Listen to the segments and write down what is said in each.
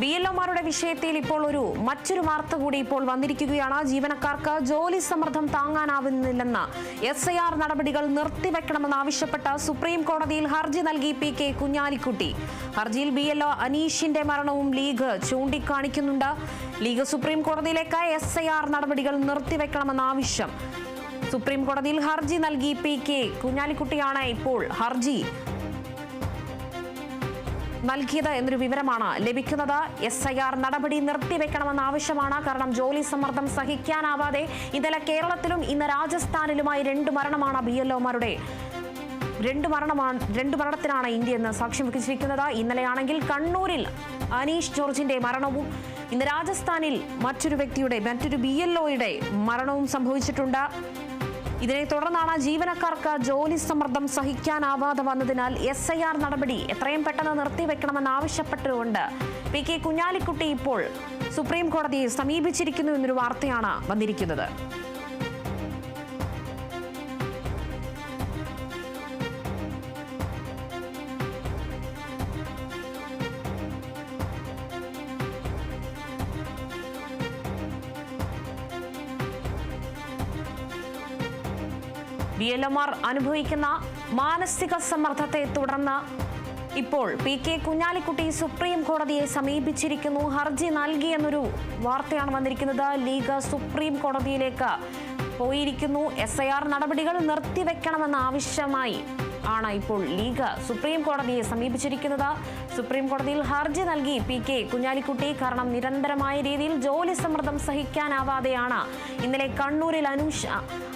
B L ഒമാരുടെ വിഷയത്തിൽ ഇപ്പോൾ ഒരു മറ്റൊരു വാർത്ത കൂടി ഇപ്പോൾ വന്നിരിക്കുകയാണ്. ജീവനക്കാർക്ക് ജോലി സമ്മർദ്ദം താങ്ങാനാവുന്നില്ലെന്ന് എസ് ഐ ആർ നടപടികൾ നിർത്തിവെക്കണമെന്ന് ആവശ്യപ്പെട്ട് സുപ്രീം കോടതിയിൽ ഹർജി നൽകി പി കെ കുഞ്ഞാലിക്കുട്ടി. ഹർജിയിൽ ബി എൽ ഒ അനീഷിന്റെ മരണവും ലീഗ് ചൂണ്ടിക്കാണിക്കുന്നുണ്ട്. ലീഗ് സുപ്രീം കോടതിയിലേക്ക് എസ് ഐ ആർ നടപടികൾ നിർത്തിവെക്കണമെന്ന ആവശ്യം. സുപ്രീം കോടതിയിൽ ഹർജി നൽകി പി കെ കുഞ്ഞാലിക്കുട്ടിയാണ് ഇപ്പോൾ ഹർജി നൽകിയത് എന്നൊരു വിവരമാണ് ലഭിക്കുന്നത്. എസ് ഐ ആർ നടപടി നിർത്തിവെക്കണമെന്ന ആവശ്യമാണ്. കാരണം ജോലി സമ്മർദ്ദം സഹിക്കാനാവാതെ ഇന്നലെ കേരളത്തിലും ഇന്ന് രാജസ്ഥാനിലുമായി രണ്ട് മരണമാണ് ബി എൽഒമാരുടെ രണ്ടു മരണമാണ് രണ്ട് മരണത്തിനാണ് ഇന്ത്യ എന്ന് സാക്ഷ്യം വഹിച്ചിരിക്കുന്നത്. ഇന്നലെയാണെങ്കിൽ കണ്ണൂരിൽ അനീഷ് ജോർജിന്റെ മരണവും ഇന്ന് രാജസ്ഥാനിൽ മറ്റൊരു വ്യക്തിയുടെ മറ്റൊരു ബി എൽഒയുടെ മരണവും സംഭവിച്ചിട്ടുണ്ട്. ഇതിനെ തുടർന്നാണ് ജീവനക്കാർക്ക് ജോലി സമ്മർദ്ദം സഹിക്കാനാവാതെ വന്നതിനാൽ എസ് ഐ ആർ നടപടി എത്രയും പെട്ടെന്ന് നിർത്തിവെക്കണമെന്ന് ആവശ്യപ്പെട്ടുകൊണ്ട് പി കെ കുഞ്ഞാലിക്കുട്ടി ഇപ്പോൾ സുപ്രീം കോടതിയെ സമീപിച്ചിരിക്കുന്നു എന്നൊരു വാർത്തയാണ് വന്നിരിക്കുന്നത്. ബി എൽ അനുഭവിക്കുന്ന മാനസിക സമ്മർദ്ദത്തെ തുടർന്ന് ഇപ്പോൾ പി കെ കുഞ്ഞാലിക്കുട്ടി സുപ്രീം കോടതിയെ സമീപിച്ചിരിക്കുന്നു. ഹർജി നൽകിയെന്നൊരു വാർത്തയാണ് വന്നിരിക്കുന്നത്. ലീഗ് സുപ്രീം കോടതിയിലേക്ക് പോയിരിക്കുന്നു. എസ് ഐ ആർ നടപടികൾ നിർത്തിവെക്കണമെന്ന ആവശ്യമായി ആണ് ഇപ്പോൾ ലീഗ് സുപ്രീം കോടതിയെ സമീപിച്ചിരിക്കുന്നത്. സുപ്രീം കോടതിയിൽ ഹർജി നൽകി പി കെ കുഞ്ഞാലിക്കുട്ടി കാരണം നിരന്തരമായ രീതിയിൽ ജോലി സമ്മർദ്ദം സഹിക്കാനാവാതെയാണ്. ഇന്നലെ കണ്ണൂരിൽ അനൂഷ്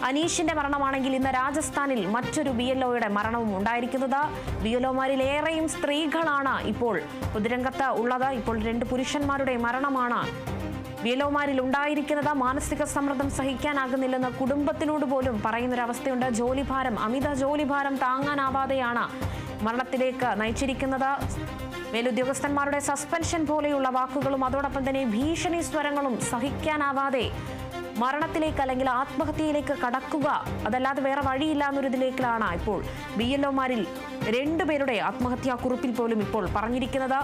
അനീഷിന്റെ മരണമാണെങ്കിൽ ഇന്ന് രാജസ്ഥാനിൽ മറ്റൊരു ബി എൽ ഒയുടെ മരണവും ഉണ്ടായിരിക്കുന്നത്. ബി എൽ ഏറെയും സ്ത്രീകളാണ് ഇപ്പോൾ പൊതുരംഗത്ത് ഉള്ളത്. ഇപ്പോൾ രണ്ട് പുരുഷന്മാരുടെ മരണമാണ് വിയലോമാരിൽ ഉണ്ടായിരിക്കുന്നത് മാനസിക സമ്മർദ്ദം സഹിക്കാനാകുന്നില്ലെന്ന് കുടുംബത്തിനോട് പോലും പറയുന്നൊരവസ്ഥയുണ്ട്. ജോലിഭാരം അമിത ജോലിഭാരം താങ്ങാനാവാതെയാണ് മരണത്തിലേക്ക് നയിച്ചിരിക്കുന്നത്. മേലുദ്യോഗസ്ഥന്മാരുടെ സസ്പെൻഷൻ പോലെയുള്ള വാക്കുകളും അതോടൊപ്പം തന്നെ ഭീഷണി സ്വരങ്ങളും സഹിക്കാനാവാതെ മരണത്തിലേക്ക് അല്ലെങ്കിൽ ആത്മഹത്യയിലേക്ക് കടക്കുക അതല്ലാതെ വേറെ വഴിയില്ല എന്നൊരിതിലേക്കാണ് ഇപ്പോൾ ബി എൽ ഒമാരിൽ രണ്ടുപേരുടെ ആത്മഹത്യാ കുറിപ്പിൽ പോലും ഇപ്പോൾ പറഞ്ഞിരിക്കുന്നത്.